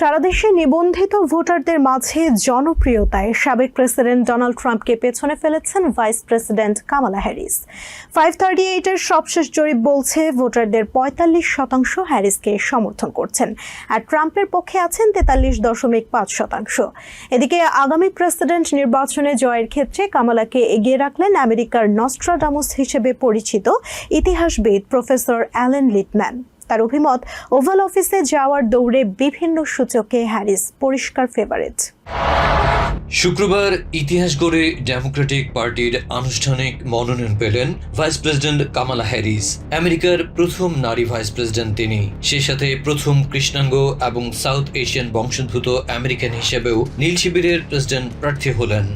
সারা দেশে নিবন্ধিত ভোটারদের মাঝে জনপ্রিয়তায় সাবেক প্রেসিডেন্ট ডোনাল্ড ট্রাম্পকে পেছনে ফেলেছেন vice president Kamala Harris. Five thirty এইটের সবশেষ জরিপ বলছে ভোটারদের পঁয়তাল্লিশ শতাংশ হ্যারিসকে সমর্থন করছেন আর ট্রাম্পের পক্ষে আছেন তেতাল্লিশ দশমিক পাঁচ শতাংশ। এদিকে আগামী প্রেসিডেন্ট নির্বাচনে জয়ের ক্ষেত্রে কামালাকে এগিয়ে রাখলেন আমেরিকার নস্ট্রাডামুস হিসেবে পরিচিত ইতিহাসবিদ প্রফেসর অ্যালেন লিটম্যান। তার অভিমত ওভাল অফিসে যাওয়ার দৌড়ে বিভিন্ন সূচকে হ্যারিস পরিষ্কার ফেভারিট শুক্রবার ইতিহাস গড়ে ডেমোক্রেটিক পার্টির আনুষ্ঠানিক মনোনয়ন পেলেন ভাইস প্রেসিডেন্ট কামালা হ্যারিস আমেরিকার প্রথম নারী ভাইস প্রেসিডেন্ট তিনি। সে সাথে প্রথম কৃষ্ণাঙ্গ এবং সাউথ এশিয়ান বংশোদ্ভূত আমেরিকান হিসেবেও নীল শিবিরের প্রেসিডেন্ট প্রার্থী হলেন।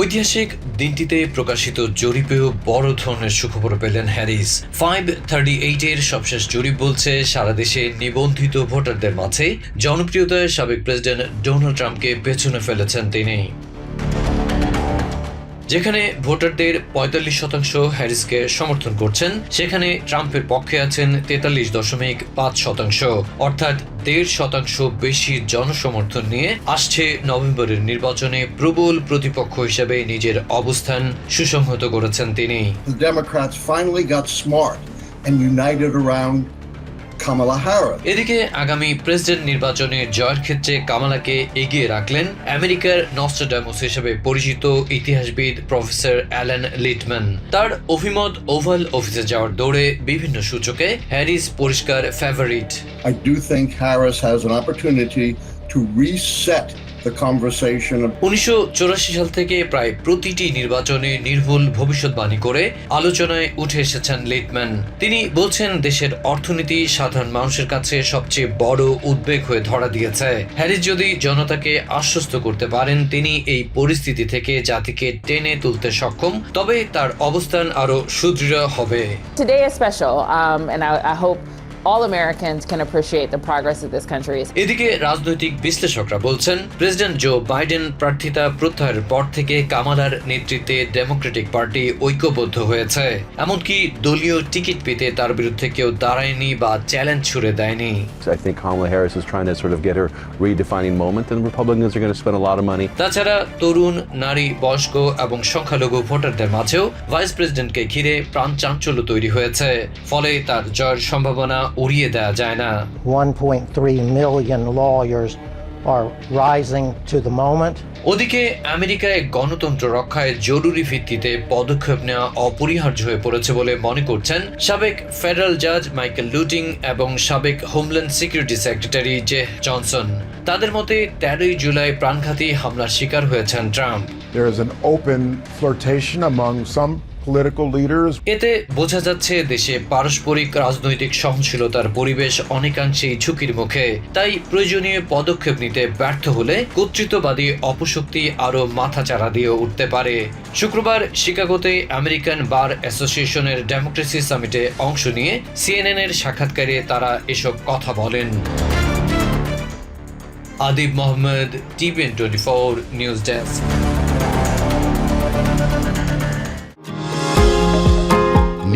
ঐতিহাসিক দিনটিতে প্রকাশিত জরিপেও বড় ধরনের সুখবর পেলেন হ্যারিস। ফাইভ থার্টি এইটের সবশেষ জরিপ বলছে, সারা দেশে নিবন্ধিত ভোটারদের মাঝে জনপ্রিয়তায় সাবেক প্রেসিডেন্ট ডোনাল্ড ট্রাম্পকে পেছনে ফেলেছেন তিনি। যেখানে ভোটারদের পঁয়তাল্লিশ শতাংশ হ্যারিসকে সমর্থন করছেন, সেখানে ট্রাম্পের পক্ষে আছেন তেতাল্লিশ দশমিক পাঁচ শতাংশ। অর্থাৎ দেড় শতাংশ বেশি জনসমর্থন নিয়ে আসছে নভেম্বরের নির্বাচনে প্রবল প্রতিপক্ষ হিসেবে নিজের অবস্থান সুসংহত করেছেন তিনি। Kamala Harris. এদিকে আগামী প্রেসিডেন্ট নির্বাচনে জয়ের ক্ষেত্রে কামালাকে এগিয়ে রাখলেন আমেরিকার নস্টাডামোস হিসেবে পরিচিত ইতিহাসবিদ প্রফেসর অ্যালেন লিটম্যান তার অভিমত ওভাল অফিসে যাওয়ার দৌড়ে বিভিন্ন সূচকে হ্যারিস পরিষ্কার favourite I do think Harris has an opportunity to of উনিশশো সাল থেকে প্রায় প্রতিটি নির্বাচনে নির্ভুল ভবিষ্যৎবাণী করে আলোচনায় উঠে এসেছেন লিটম্যান। তিনি বলছেন দেশের অর্থনীতি সাধারণ মানুষের কাছে সবচেয়ে বড় উদ্বেগ হয়ে ধরা দিয়েছে। হ্যারিস যদি জনতাকে আশ্বস্ত করতে পারেন তিনি এই পরিস্থিতি থেকে জাতিকে টেনে তুলতে সক্ষম তবে তার অবস্থান আরও সুদৃঢ় হবে। Today is special, um, and I, I hope all Americans can appreciate the progress that this country. is এদিকে রাজনৈতিক বিশ্লেষকরা বলছেন প্রেসিডেন্ট জো বাইডেন প্রার্থিতা প্রত্যাহারের পর থেকে কামালার নেতৃত্বে ডেমোক্রেটিক পার্টি ঐক্যবদ্ধ হয়েছে। এমনকি দলীয় টিকিট পেতে তার বিরুদ্ধে কেউ দাঁড়ায়নি বা চ্যালেঞ্জ ছুড়ে দেয়নি। I think Kamala Harris is trying to sort of get her redefining moment, and Republicans are going to spend a lot of money. তাছাড়া তরুণ নারী বয়স্ক এবং সংখ্যালঘু ভোটারদের মাঝেও ভাইস প্রেসিডেন্টকে ঘিরে প্রাণ চাঞ্চল্য তৈরি হয়েছে। ফলে তার জয়ের সম্ভাবনা উড়িয়ে দেওয়া যায় না। 1.3 million lawyers are rising to the moment. ওদিকে আমেরিকায় গণতন্ত্র রক্ষায় জরুরি ভিত্তিতে পদক্ষেপ নেওয়া অপরিহার্য হয়ে পড়েছে বলে মনে করছেন সাবেক ফেডারেল জাজ মাইকেল লুটিং এবং সাবেক homeland security secretary Jeh Johnson. তাদের মতে তেরোই জুলাই প্রাণঘাতী হামলার শিকার হয়েছেন Trump. There is an open flirtation among some political leaders. এতে বোঝা যাচ্ছে দেশে পারস্পরিক রাজনৈতিক সহনশীলতার পরিবেশ অনেকাংশেই ঝুঁকির মুখে। তাই প্রয়োজনীয় পদক্ষেপ নিতে ব্যর্থ হলে কর্তৃত্ববাদী অপশক্তি আরও মাথাচাড়া দিয়ে উঠতে পারে। শুক্রবার শিকাগোতে আমেরিকান বার অ্যাসোসিয়েশনের ডেমোক্রেসি সামিটে অংশ নিয়ে সিএনএন এর সাক্ষাৎকারে তারা এসব কথা বলেন। Adib Mohammad TVN twenty four news desk.